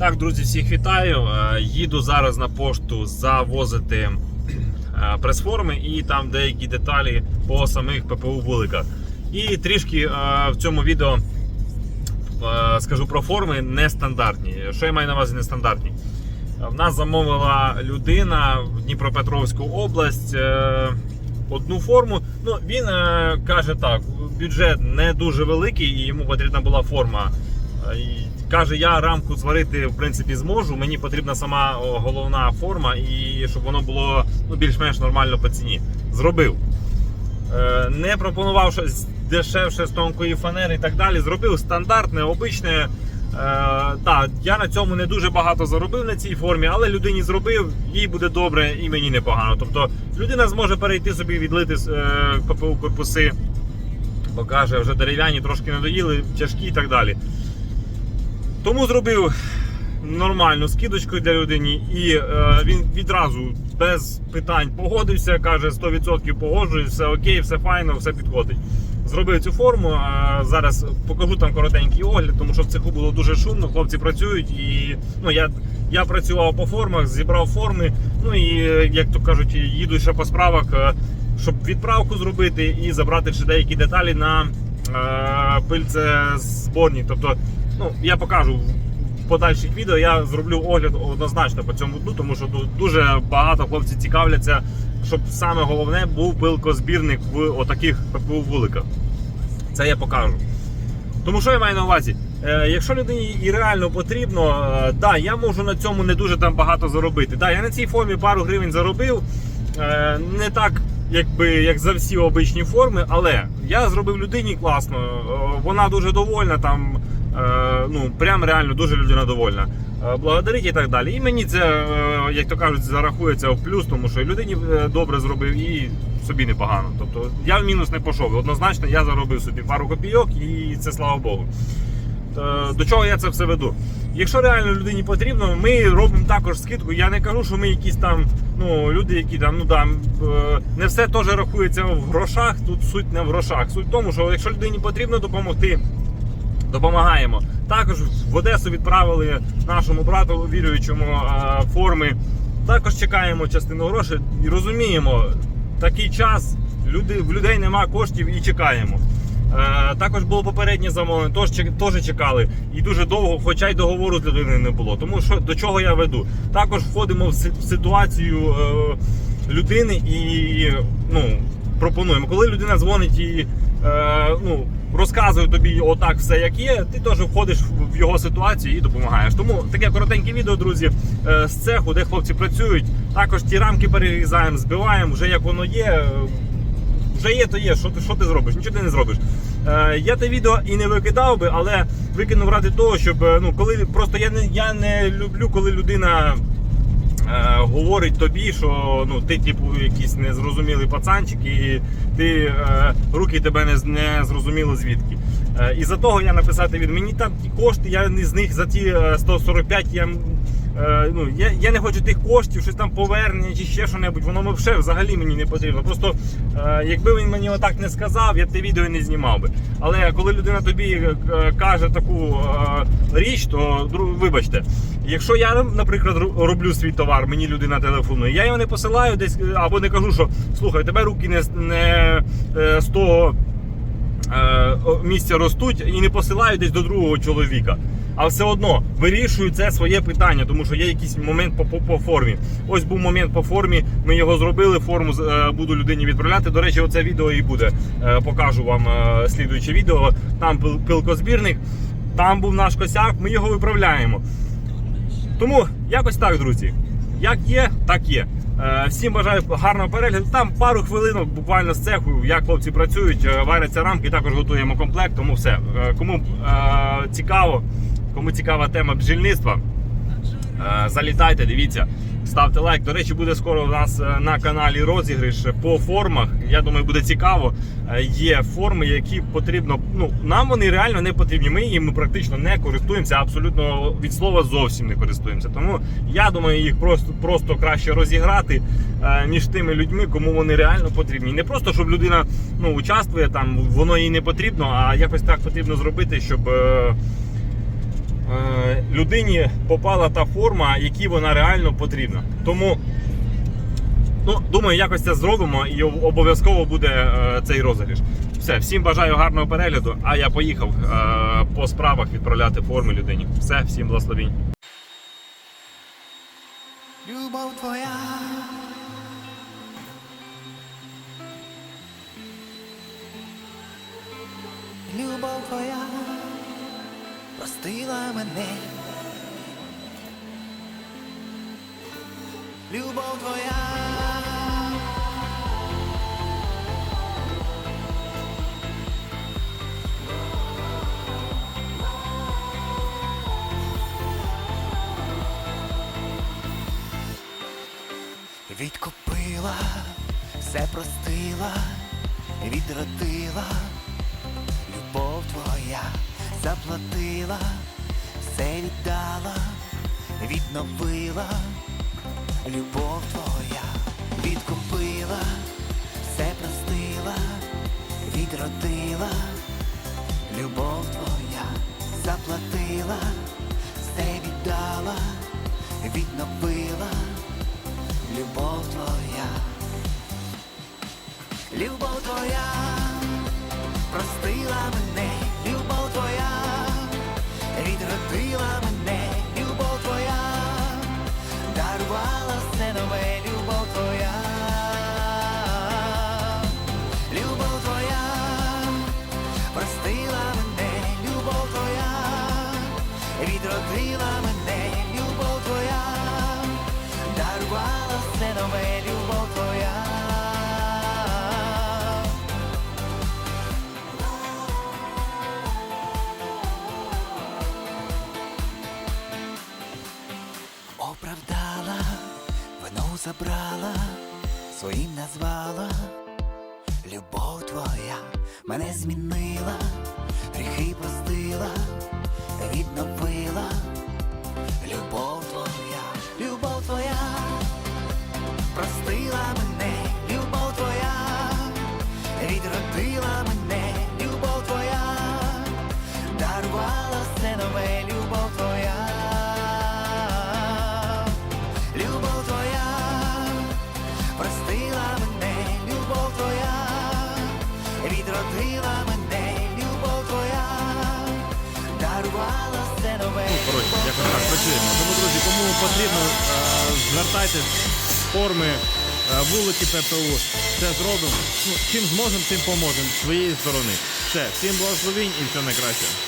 Так, друзі, всіх вітаю. Е, Їду зараз на пошту завозити е, прес-форми і там деякі деталі по самих ППУ вуликах. І трішки е, в цьому відео скажу про форми нестандартні. Що я маю на увазі нестандартні? В нас замовила людина в Дніпропетровську область одну форму. Ну, він каже так: бюджет не дуже великий, і йому потрібна була форма. Е, Каже, я рамку зварити в принципі зможу. Мені потрібна сама головна форма, і щоб воно було ну, більш-менш нормально по ціні. Зробив. Е, Не пропонував щось дешевше з тонкої фанери і так далі. Зробив стандартне, обичне. Е, так, я на цьому не дуже багато заробив на цій формі, але людині зробив, їй буде добре і мені непогано. Тобто людина зможе перейти собі, відлити ППУ корпуси, бо вже дерев'яні трошки надоїли, тяжкі і так далі. Тому зробив нормальну скидочку для людини, і е, він відразу без питань погодився, каже 100% погоджуюсь, все окей, все файно, все підходить. Зробив цю форму. е, зараз покажу там коротенький огляд, тому що в цеху було дуже шумно. Хлопці працюють, і ну я, я працював по формах, зібрав форми. Ну і е, як то кажуть, їду ще по справах, е, щоб відправку зробити і забрати ще деякі деталі на е, пильце зборні. Тобто, ну я покажу в подальших відео. Я зроблю огляд однозначно по цьому дну, тому що дуже багато хлопців цікавляться, щоб саме головне був пилкозбірник в отаких ППУ вуликах. Це я покажу. Тому що я маю на увазі? Е, якщо людині і реально потрібно, е, да, я можу на цьому не дуже там багато заробити. Да, я на цій формі пару гривень заробив. Е, не так, якби як за всі обичні форми, але я зробив людині класно. Вона дуже довольна там. Е, Ну, прям реально дуже людина довольна. Е, Благодарить і так далі. І мені це, е, як то кажуть, зарахується в плюс, тому що і людині добре зробив і собі непогано. Тобто я в мінус не пішов. Однозначно я заробив собі пару копійок і це слава Богу. До чого я це все веду? Якщо реально людині потрібно, ми робимо також скидку. Я не кажу, що ми якісь там ну, люди, які там, ну там не все теж рахується в грошах. Тут суть не в грошах. Суть в тому, що якщо людині потрібно допомогти, допомагаємо. Також в Одесу відправили нашому брату віруючому е, форми. Також чекаємо частину грошей і розуміємо, такий час люди, в людей нема коштів і чекаємо. Е, також було попереднє замовлення, теж, теж чекали. І дуже довго, хоча й договору з людиною не було. Тому що до чого я веду? Також входимо в ситуацію е, людини і ну, пропонуємо. Коли людина дзвонить і е, ну, розказує тобі отак все як є, ти теж входиш в- його ситуацію і допомагаєш. Тому таке коротеньке відео, друзі, е, з цеху, де хлопці працюють. Також ті рамки перерізаємо, збиваємо, вже як воно є. е, вже є, то є. Що ти, що ти зробиш? Нічого ти не зробиш. Е, я те відео і не викидав би, але викинув ради того, щоб е, ну, коли просто я не, я не люблю, коли людина говорить тобі, що ну, ти типу якийсь незрозумілий пацанчик, і ти е, руки тебе не, не зрозуміло звідки. Е, і за того я написати від мені там ті кошти, я з них за ті е, 145 я. Е, ну, я, я не хочу тих коштів, щось там повернення чи ще що-небудь, воно взагалі мені не потрібно. Просто е, якби він мені отак не сказав, я б те відео не знімав би. Але коли людина тобі е, каже таку річ, то вибачте, якщо я, наприклад, роблю свій товар, мені людина телефонує, я його не посилаю десь або не кажу, що слухай, тебе руки не, не з того місця ростуть і не посилають десь до другого чоловіка. А все одно вирішую це своє питання, тому що є якийсь момент по, по, по формі. Ось був момент по формі. Ми його зробили. Форму е, буду людині відправляти. До речі, оце відео і буде. Е, покажу вам е, слідуюче відео. Там пил- пилкозбірник, там був наш косяк. Ми його виправляємо. Тому якось так, друзі. Як є, так є. Всім бажаю гарного перегляду. Там пару хвилинок буквально з цеху, як хлопці працюють, варяться рамки, також готуємо комплект. Тому все. Кому цікаво, кому цікава тема бджільництва, е, залітайте, дивіться, ставте лайк. До речі, буде скоро у нас е, на каналі розіграш по формах. Я думаю, буде цікаво. Е, Є форми, які потрібно. Ну нам вони реально не потрібні. Ми їм практично не користуємося, абсолютно від слова зовсім не користуємося. Тому я думаю, їх просто просто краще розіграти між тими людьми, кому вони реально потрібні. Не просто щоб людина ну участвує там, воно їй не потрібно, а якось так потрібно зробити, щоб. Е, людині попала та форма, якій вона реально потрібна. Тому, ну, думаю, якось це зробимо і обов'язково буде е, цей розіграш. Все, всім бажаю гарного перегляду, а я поїхав е, по справах відправляти форми людині. Все, всім благословінь. Любов твоя. Любов твоя простила мене. Любов твоя. Відкупила, все простила, відродила, любов твоя заплатила, все віддала, відновила, любов твоя відкупила, все простила, відродила, любов твоя заплатила, все віддала, відновила. Любов твоя, любов твоя, простила мене, забрала, своїм назвала. Любов твоя мене змінила, все. Коротше, якось так працюємо. Тому, друзі, кому потрібно, е, звертайтесь форми е, вулики ППУ. Все зробимо. Ну, чим зможемо, тим поможемо з своєї сторони. Все, всім благословінь і все найкраще.